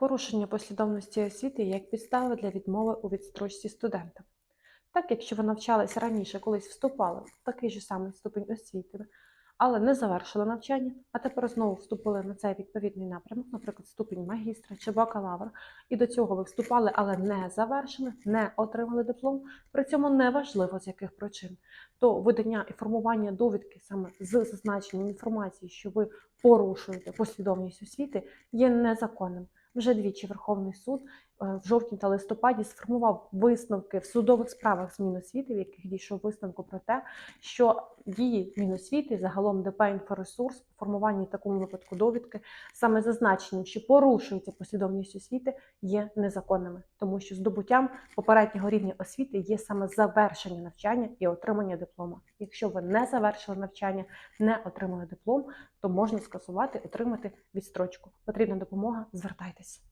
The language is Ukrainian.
Порушення послідовності освіти як підстава для відмови у відстрочці студента. Так, якщо ви навчалися раніше, колись вступали в такий же самий ступень освіти, але не завершили навчання, а тепер знову вступили на цей відповідний напрямок, наприклад, ступінь магістра чи бакалавра, і до цього ви вступали, але не завершили, не отримали диплом, при цьому неважливо з яких причин, то видання і формування довідки саме з зазначенням інформації, що ви порушуєте послідовність освіти, є незаконним. Вже двічі Верховний суд е, в жовтні та листопаді сформував висновки в судових справах з Міносвіти, в яких дійшов висновку про те, що дії Міносвіти, загалом ДП «Інфоресурс» по формуванні такому випадку довідки, саме зазначенням, що порушується послідовність освіти, є незаконними, тому що здобуттям попереднього рівня освіти є саме завершення навчання і отримання диплома. Якщо ви не завершили навчання, не отримали диплом, то можна скасувати, отримати відстрочку. Потрібна допомога, звертайтеся. guys.